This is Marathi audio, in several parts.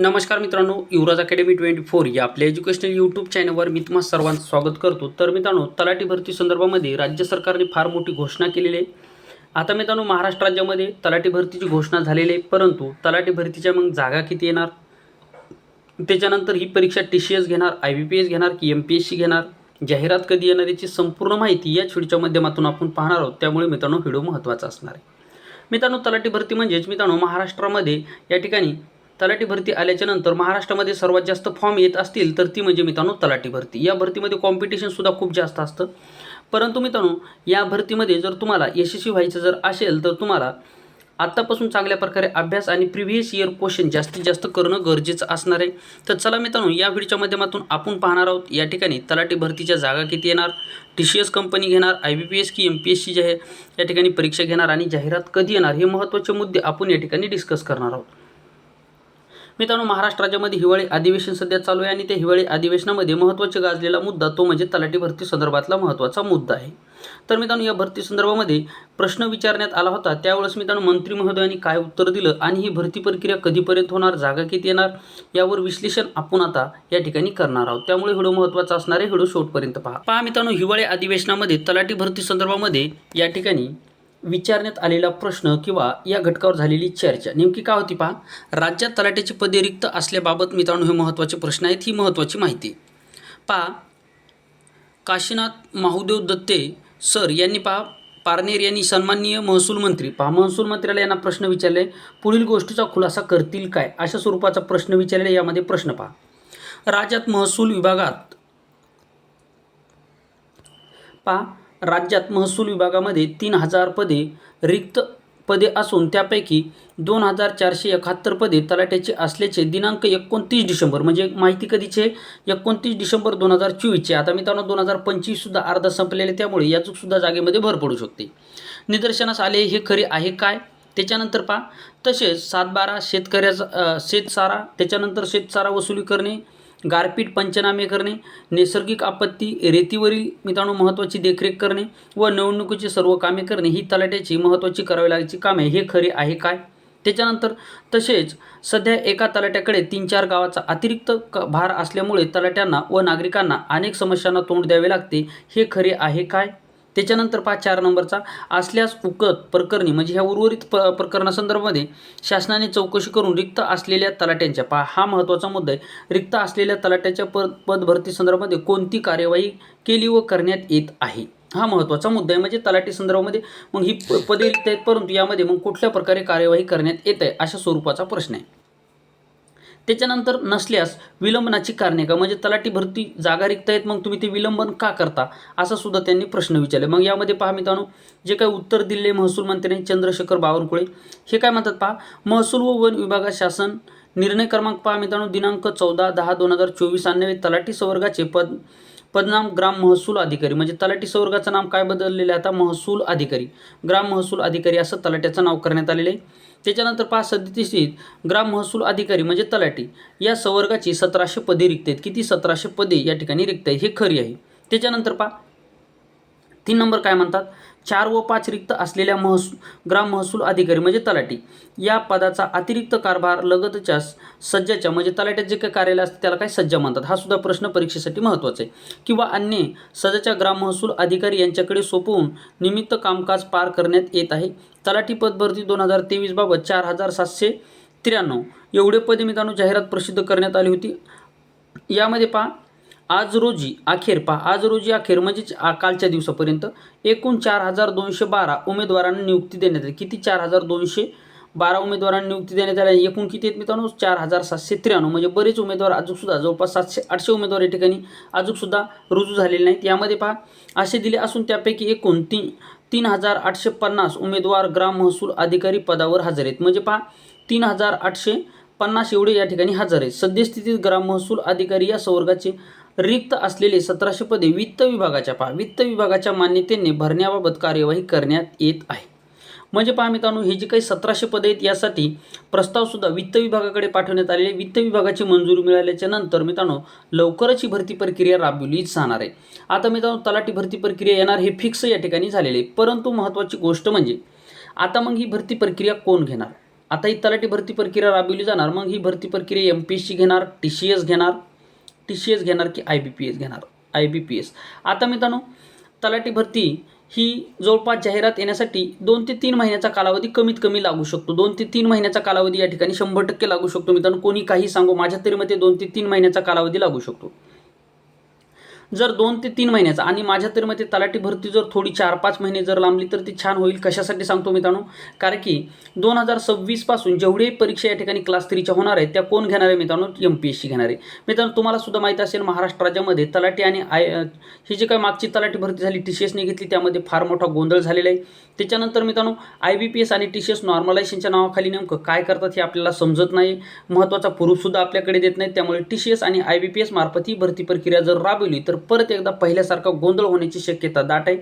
नमस्कार मित्रांनो युवराज अकॅडमी ट्वेंटी फोर या आपल्या एज्युकेशनल यूट्यूब चॅनलवर मी तुम्हा सर्वांचं स्वागत करतो. तर मित्रांनो तलाठी भरती संदर्भामध्ये राज्य सरकारने फार मोठी घोषणा केलेली आहे. आता मित्रांनो महाराष्ट्र राज्यामध्ये तलाठी भरतीची घोषणा झालेली आहे परंतु तलाठी भरतीच्या मग जागा किती येणार? त्याच्यानंतर ही परीक्षा टी सी एस घेणार आय बी पी एस घेणार की एम पी एस सी घेणार? जाहिरात कधी येणार याची संपूर्ण माहिती या व्हिडिओच्या माध्यमातून आपण पाहणार आहोत. त्यामुळे मित्रांनो व्हिडिओ महत्त्वाचा असणार आहे. मित्रांनो तलाठी भरती म्हणजेच मित्रांनो महाराष्ट्रामध्ये या ठिकाणी तलाठी भरती आल्याच्यानंतर महाराष्ट्रामध्ये सर्वात जास्त फॉर्म येत असतील तर ती म्हणजे मित्रांनो तलाठी भरती. या भरतीमध्ये कॉम्पिटिशनसुद्धा खूप जास्त असतं. परंतु मित्रांनो या भरतीमध्ये जर तुम्हाला यशस्वी व्हायचं जर असेल तर तुम्हाला आत्तापासून चांगल्या प्रकारे अभ्यास आणि प्रिव्हियस इयर क्वेश्चन जास्तीत जास्त करणं गरजेचं असणार आहे. तर चला मित्रांनो या व्हिडिओच्या माध्यमातून आपण पाहणार आहोत. या ठिकाणी तलाठी भरतीच्या जागा किती येणार? टी सी एस कंपनी घेणार आय बी पी एस की एम पी एस सी जे आहे या ठिकाणी परीक्षा घेणार आणि जाहिरात कधी येणार? हे महत्त्वाचे मुद्दे आपण या ठिकाणी डिस्कस करणार आहोत. मित्रांनो महाराष्ट्र राज्यामध्ये हिवाळी अधिवेशन सध्या चालू आहे आणि त्या हिवाळी अधिवेशनामध्ये महत्त्वाचे गाजलेला मुद्दा तो म्हणजे तलाठी भरती संदर्भातला महत्त्वाचा मुद्दा आहे. तर मित्रांनो या भरती संदर्भामध्ये प्रश्न विचारण्यात आला होता. त्यावेळेस मित्रांनो मंत्री महोदयांनी काय उत्तर दिलं आणि ही भरती प्रक्रिया कधीपर्यंत होणार जागा किती येणार यावर विश्लेषण आपण आता या ठिकाणी करणार आहोत. त्यामुळे व्हिडिओ महत्त्वाचा असणार आहे. व्हिडिओ शेवटपर्यंत पहा. पहा मित्रांनो हिवाळी अधिवेशनामध्ये तलाठी भरती संदर्भामध्ये या ठिकाणी विचारण्यात आलेला प्रश्न किंवा या घटकावर झालेली चर्चा. नेमकी काय होती पहा? राज्यात तलाट्याची पदे रिक्त असल्याबाबत मित्रांनो हे महत्त्वाचे प्रश्न आहेत ही महत्त्वाची माहिती पहा काशीनाथ महादेव दत्ते सर यांनी पहा पारनेर यांनी सन्माननीय महसूल मंत्री पहा महसूल मंत्र्याला यांना प्रश्न विचारले पुढील गोष्टीचा खुलासा करतील काय? अशा स्वरूपाचा प्रश्न विचारले यामध्ये प्रश्न पहा. राज्यात महसूल विभागात पहा राज्यात महसूल विभागामध्ये तीन हजार पदे रिक्त पदे असून त्यापैकी दोन हजार चारशे एकाहत्तर पदे तलाट्याचे असल्याचे दिनांक एकोणतीस डिसेंबर म्हणजे माहिती कधीचे? एकोणतीस डिसेंबर दोन हजार चोवीसचे. आता मित्रांनो दोन हजार पंचवीससुद्धा अर्धा संपलेले त्यामुळे याचंसुद्धा जागेमध्ये भर पडू शकते. निदर्शनास आले हे खरे आहे काय? त्याच्यानंतर पहा. तसेच सातबारा शेतकऱ्याचा शेतसारा त्याच्यानंतर शेतसारा वसुली करणे गारपीट पंचनामे करणे नैसर्गिक आपत्ती रेतीवरील मित्रांनो महत्त्वाची देखरेख करणे व निवडणुकीची सर्व कामे करणे ही तलाट्याची महत्त्वाची करावी लागायची कामे हे खरे आहे काय? त्याच्यानंतर तसेच सध्या एका तलाट्याकडे तीन चार गावाचा अतिरिक्त क भार असल्यामुळे तलाट्यांना व नागरिकांना अनेक समस्यांना तोंड द्यावे लागते हे खरे आहे काय? त्याच्यानंतर पहा चार नंबरचा. असल्यास उकत प्रकरणी म्हणजे ह्या उर्वरित प प्रकरणासंदर्भामध्ये शासनाने चौकशी करून रिक्त असलेल्या तलाट्यांच्या पहा हा महत्त्वाचा मुद्दा आहे. रिक्त असलेल्या तलाट्याच्या पद पदभरती संदर्भामध्ये कोणती कार्यवाही केली व करण्यात येत आहे? हा महत्त्वाचा मुद्दा आहे. म्हणजे तलाठी संदर्भामध्ये मग ही प- पदे रिक्त आहेत परंतु यामध्ये मग कुठल्या प्रकारे कार्यवाही करण्यात येत आहे अशा स्वरूपाचा प्रश्न आहे. त्याच्यानंतर नसल्यास विलंबनाची कारणे का? म्हणजे तलाठी भरती जागा रिक्त आहेत मग तुम्ही ते विलंबन का करता? असा सुद्धा त्यांनी प्रश्न विचारले. मग यामध्ये पहा मित्रांनो जे काही उत्तर दिले महसूल मंत्र्यांनी चंद्रशेखर बावनकुळे हे काय म्हणतात पहा? महसूल व वन विभागात शासन निर्णय क्रमांक पहा मित्रांनो दिनांक चौदा दहा दोन हजार चोवीस अन्नवे तलाठी संवर्गाचे पद पदनाम ग्राम महसूल अधिकारी. म्हणजे तलाठी संवर्गाचं नाम काय बदललेलं आहे आता? महसूल अधिकारी. ग्राम महसूल अधिकारी असं तलाट्याचं नाव करण्यात आलेलं आहे. त्याच्यानंतर पहा सदतीशीत ग्राम महसूल अधिकारी म्हणजे तलाठी. या संवर्गाची सतराशे पदे रिक्त आहेत. किती सतराशे पदे या ठिकाणी रिक्त आहेत? हे खरी आहे. त्याच्यानंतर पहा तीन नंबर काय म्हणतात? चार व पाच रिक्त असलेल्या महसूल ग्राम महसूल अधिकारी म्हणजे तलाठी. या पदाचा अतिरिक्त कारभार लगतच्या सज्जाच्या म्हणजे तलाट्यात जे काही कार्यालय असते त्याला काय सज्जा म्हणतात? हा सुद्धा प्रश्न परीक्षेसाठी महत्त्वाचा आहे. किंवा अन्य सज्जाच्या ग्राम महसूल अधिकारी यांच्याकडे सोपवून निमित्त कामकाज पार करण्यात येत आहे. तलाठी पदभरती दोन हजार तेवीसबाबत चार हजार सातशे त्र्याण्णव. एवढे पदे मित्रांनो जाहिरात प्रसिद्ध करण्यात आली होती. यामध्ये पहा आज रोजी अखेर पहा आज रोजी अखेर म्हणजेच कालच्या दिवसापर्यंत एकूण चार हजार दोनशे बारा उमेदवारांना नियुक्ती देण्यात आली. किती चार हजार दोनशे बारा उमेदवारांना नियुक्ती देण्यात आली आहे. एकूण किती आहेत मित्रांनो? चार हजार सातशे त्र्याण्णव. म्हणजे बरेच उमेदवार अजूनसुद्धा जवळपास सातशे आठशे उमेदवार या ठिकाणी अजूनसुद्धा रुजू झालेले नाहीत. यामध्ये पहा असे दिले असून त्यापैकी एकूण तीन तीन हजार आठशे पन्नास उमेदवार ग्राम महसूल अधिकारी पदावर हजर आहेत. म्हणजे पहा तीन हजार आठशे पन्नास एवढे या ठिकाणी हजर आहेत. सद्यस्थितीत ग्राम महसूल अधिकारी या संवर्गाचे रिक्त असलेले सतराशे पदे वित्त विभागाच्या पहा. वित्त विभागाच्या मान्यतेने भरण्याबाबत कार्यवाही करण्यात येत आहे. म्हणजे पहा मित्रांनो हे जे काही सतराशे पदे आहेत यासाठी प्रस्तावसुद्धा वित्त विभागाकडे पाठवण्यात आलेले. वित्त विभागाची मंजुरी मिळाल्याच्या नंतर मित्रांनो लवकरच ही भरती प्रक्रिया राबविली जाणार आहे. आता मित्रांनो तलाठी भरती प्रक्रिया येणार हे फिक्स या ठिकाणी झालेले आहे. परंतु महत्त्वाची गोष्ट म्हणजे आता मग ही भरती प्रक्रिया कोण घेणार? आता ही तलाठी भरती प्रक्रिया राबवली जाणार. मग ही भरती प्रक्रिया एम पी एस सी घेणार टी सी एस घेणार टी सी एस घेणार की आय बी पी एस घेणार? आय बी पी एस आता मित्रांनो तलाठी भरती ही जवळपास जाहिरात येण्यासाठी दोन ते तीन महिन्याचा कालावधी कमीत कमी लागू शकतो. दोन ते तीन महिन्याचा कालावधी या ठिकाणी शंभर टक्के लागू शकतो. मित्रांनो कोणी काही सांगू माझ्या तरी मते दोन ते तीन महिन्याचा कालावधी लागू शकतो. जर दोन ते तीन महिन्याचा आणि माझ्या तरी मते तलाठी भरती जर थोडी चार पाच महिने जर लांबली तर ती छान होईल. कशासाठी सांगतो मित्रांनो? कारण की दोन हजार सव्वीसपासून जेवढे परीक्षा या ठिकाणी क्लास थ्रीच्या होणार आहेत त्या कोण घेणार आहे मित्रांनो? एम पी एस सी घेणार आहे. मित्रांनो तुम्हाला सुद्धा माहीत असेल महाराष्ट्र राज्यामध्ये तलाठी आणि आय ही जी काही मागची तलाठी भरती झाली टी सी एसने घेतली त्यामध्ये फार मोठा गोंधळ झालेला आहे. त्याच्यानंतर मित्रांनो आय बी पी एस आणि टी सी एस नॉर्मलायझेशनच्या नावाखाली नेमकं काय करतात हे आपल्याला समजत नाही. महत्त्वाचा प्रूफसुद्धा आपल्याकडे देत नाही त्यामुळे टी सी एस आणि आय बी पी एस मार्फत ही भरती प्रक्रिया जर राबवली तर परत एकदा पहिल्यासारखा गोंधळ होण्याची शक्यता दाट आहे.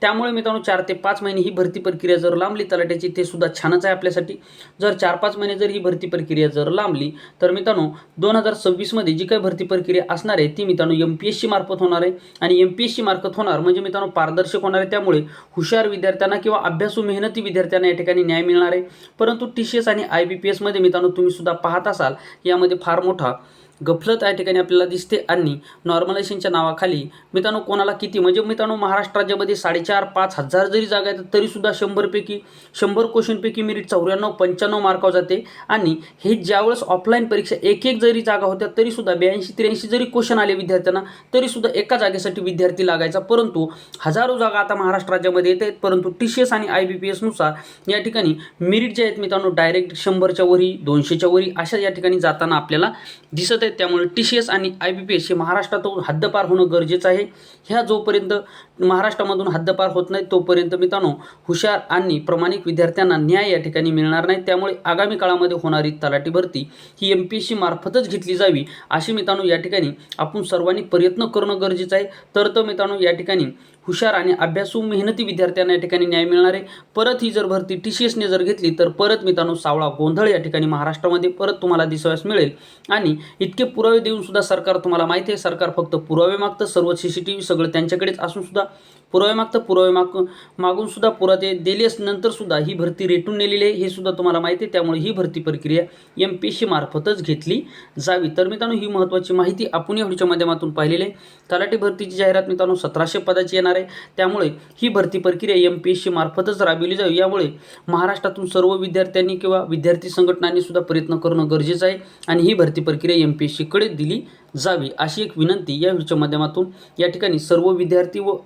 त्यामुळे मित्रांनो चार ते पाच महिने ही भरती प्रक्रिया जर लांबली तलाट्याची ते सुद्धा छानच आहे आपल्यासाठी. जर चार पाच महिने जर ही भरती प्रक्रिया जर लांबली तर मित्रांनो दोन हजार सव्वीसमध्ये जी काही भरती प्रक्रिया असणार आहे ती मित्रांनो एम पी एस सी मार्फत होणार आहे. आणि एम पी एस सी मार्फत होणार म्हणजे मित्रांनो पारदर्शक होणार आहे. त्यामुळे हुशार विद्यार्थ्यांना किंवा अभ्यासू मेहनती विद्यार्थ्यांना या ठिकाणी न्याय मिळणार आहे. परंतु टी सी एस आणि आय बी पी एसमध्ये मित्रांनो तुम्ही सुद्धा पाहत असाल यामध्ये फार मोठा गफलत या ठिकाणी आपल्याला दिसते आणि नॉर्मलायझेशनच्या नावाखाली मित्रांनो कोणाला किती? म्हणजे मित्रांनो महाराष्ट्र राज्यामध्ये साडेचार पाच हजार जरी जागा आहेत तरीसुद्धा शंभरपैकी शंभर क्वेश्चनपैकी मेरिट चौऱ्याण्णव पंच्याण्णव मार्कावर जाते. आणि हे ज्यावेळेस ऑफलाईन परीक्षा एक एक जरी जागा होत्या तरीसुद्धा ब्याऐंशी त्र्याऐंशी जरी क्वेश्चन आले विद्यार्थ्यांना तरीसुद्धा एका जागेसाठी विद्यार्थी लागायचा. परंतु हजारो जागा आता महाराष्ट्र राज्यामध्ये येत आहेत. परंतु टी सी एस आणि आय बी पी एसनुसार या ठिकाणी मेरिट जे आहेत मित्रांनो डायरेक्ट शंभरच्या वरी दोनशेच्या वरी अशा या ठिकाणी जाताना आपल्याला दिसत आहेत त्यामुळे टी सी एस आणि आय बी पी एस हे महाराष्ट्रातून हद्दपार होणं गरजेचं आहे. ह्या जोपर्यंत महाराष्ट्रामधून हद्दपार होत नाही तोपर्यंत मित्रांनो हुशार आणि प्रामाणिक विद्यार्थ्यांना न्याय या ठिकाणी मिळणार नाही. त्यामुळे आगामी काळामध्ये होणारी तलाठी भरती ही एम पी एस सी मार्फतच घेतली जावी अशी मित्रांनो या ठिकाणी आपण सर्वांनी प्रयत्न करणं गरजेचं आहे. तर तो मित्रांनो या ठिकाणी हुशार आणि अभ्यासू मेहनती विद्यार्थ्यांना या ठिकाणी न्याय मिळणार आहे. परत ही जर भरती टी सी एसने जर घेतली तर परत मित्रांनो सावळा गोंधळ या ठिकाणी महाराष्ट्रामध्ये परत तुम्हाला दिसाव्यास मिळेल. आणि इतके पुरावे देऊन सुद्धा सरकार तुम्हाला माहिती आहे सरकार फक्त पुरावे मागतं सर्व सी सी टी व्ही सगळं त्यांच्याकडेच असून सुद्धा पुरावे मागतं पुरावे माग मागून सुद्धा दिलेस नंतरसुद्धा नंतर सुद्धा ही भरती रेटून नेलेली आहे हे सुद्धा तुम्हाला माहिती आहे. त्यामुळे ही भरती प्रक्रिया एम पी एस सी मार्फतच घेतली जावी. तर मित्रांनो ही महत्त्वाची माहिती आपण या व्हिडिओच्या माध्यमातून पाहिलेली आहे. तलाठी भरतीची जाहिरात मित्रांनो सतराशे पदाची येणार आहे. त्यामुळे ही भरती प्रक्रिया एम पी एस सी मार्फतच राबविली जावी. यामुळे महाराष्ट्रातून सर्व विद्यार्थ्यांनी किंवा विद्यार्थी संघटनांनी सुद्धा प्रयत्न करणं गरजेचं आहे आणि ही भरती प्रक्रिया एम पी एस सीकडे दिली जावी. अशी एक विनंती या व्हिडिओच्या माध्यमातून या ठिकाणी सर्व विद्यार्थी व-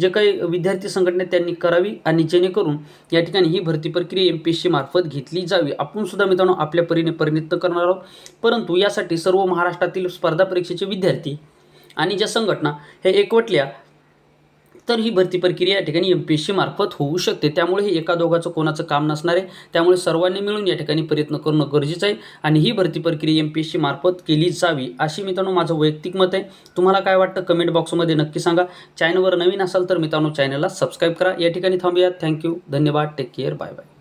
जे काही विद्यार्थी संघटना त्यांनी करावी आणि जेणेकरून या ठिकाणी ही भरती प्रक्रिया एम पी एस सी मार्फत घेतली जावी. आपण सुद्धा मित्रांनो आपल्या परीने प्रयत्न करणार आहोत. परंतु यासाठी सर्व महाराष्ट्रातील स्पर्धा परीक्षेचे विद्यार्थी आणि ज्या संघटना हे एकवटल्या तर ही भरती प्रक्रिया या ठिकाणी एम पी एस सी मार्फत होऊ शकते. त्यामुळे हे एका दोघाचं कोणाचं काम नसणार आहे. त्यामुळे सर्वांनी मिळून या ठिकाणी प्रयत्न करणं गरजेचं आहे आणि ही भरती प्रक्रिया एम पी एस सी मार्फत केली जावी अशी मित्रांनो माझं वैयक्तिक मत आहे. तुम्हाला काय वाटतं कमेंट बॉक्समध्ये नक्की सांगा. चॅनलवर नवीन असाल तर मित्रांनो चॅनलला सबस्क्राईब करा. या ठिकाणी थांबूया थँक्यू धन्यवाद. Take care bye bye